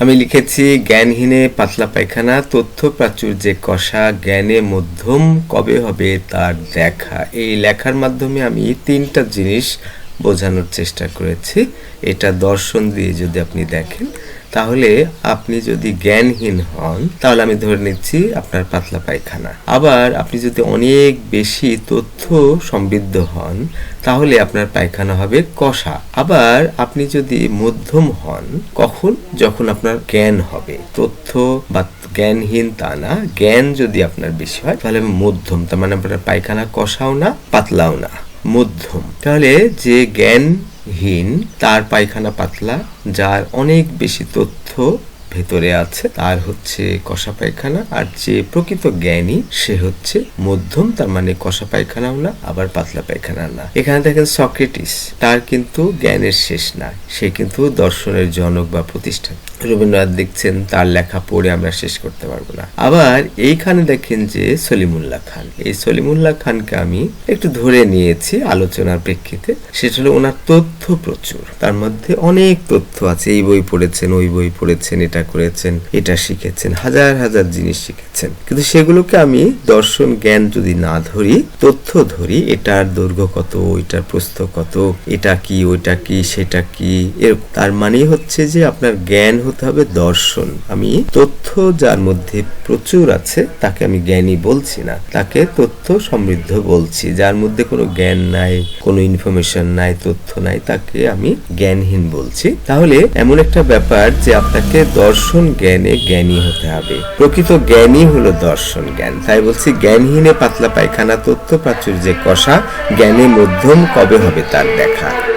আমি লিখেছি, জ্ঞানহীনে পাতলা পায়খানা, তথ্য প্রাচুর্যে কষা, জ্ঞানে মধ্যম কবে হবে তার দেখা। এই লেখার মাধ্যমে আমি তিনটা জিনিস বোঝানোর চেষ্টা করেছি। এটা দর্শন দিয়ে যদি আপনি দেখেন, তাহলে আপনি যদি জ্ঞানহীন হন, তাহলে আমি ধরে নিচ্ছি আপনার পাতলা পায়খানা। আবার আপনি যদি অনেক বেশি তথ্য সমৃদ্ধ হন, তাহলে আপনার পায়খানা হবে কষা। আবার আপনি যদি মধ্যম হন, কখন? যখন আপনার জ্ঞান হবে। তথ্য বা জ্ঞানহীন তা না, জ্ঞান যদি আপনার বেশি হয়, তাহলে মধ্যম। তার মানে আপনার পায়খানা কষাও না, পাতলাও না। মধ্যম। তাহলে যে জ্ঞানহীন তার পায়খানা পাতলা যার অনেক বেশি তথ্য ভেতরে আছে, তার হচ্ছে কষা পায়খানা, আর যে প্রকৃত জ্ঞানী, সে হচ্ছে মধ্যম, তার মানে কষা পায়খানাও না, আবার পাতলা পায়খানা না। এখানে দেখেন সক্রেটিস, তার কিন্তু জ্ঞানের শেষ না সে কিন্তু দর্শনের জনক বা প্রতিষ্ঠান। রবীন্দ্রনাথ দেখছেন, তার লেখা পড়ে আমরা শেষ করতে পারব না। আবার এইখানে দেখেন যে সলিমুল্লাহ খান, এই সলিমুল্লাহ খানকে আমি একটু ধরে নিয়েছি আলোচনার প্রেক্ষিতে, সেটা হলো ওনার তথ্য প্রচুর, তার মধ্যে অনেক তথ্য আছে, এই বই পড়েছেন, ওই বই পড়েছেন, এটা করেছেন, এটা শিখেছেন, হাজার হাজার জিনিস শিখেছেন। কিন্তু সেগুলোকে আমি দর্শন জ্ঞান যদি না ধরি, তথ্য ধরি, এটার দৈর্ঘ্য কত, ওইটার প্রস্থ কত, এটা কি, ওইটা কি, সেটা কি এর তার মানে হচ্ছে যে আপনার জ্ঞান হতে হবে দর্শন। আমি তথ্য যার মধ্যে প্রচুর আছে, তাকে আমি জ্ঞানী বলছি না। তাকে তথ্য সমৃদ্ধ বলছি। যার মধ্যে কোনো জ্ঞান নাই, কোনো ইনফরমেশন নাই, তথ্য নাই, তাকে আমি জ্ঞানহীন বলছি। তাহলে এমন একটা ব্যাপার যে আপনাকে দর্শন জ্ঞানে জ্ঞানী হতে হবে। প্রকৃত জ্ঞানী হলো দর্শন জ্ঞান। তাই বলছি, জ্ঞানহীনে পাতলা পায়খানা, তথ্য প্রাচুর্যে কষা, জ্ঞানে মধ্যম কবে হবে তার দেখা।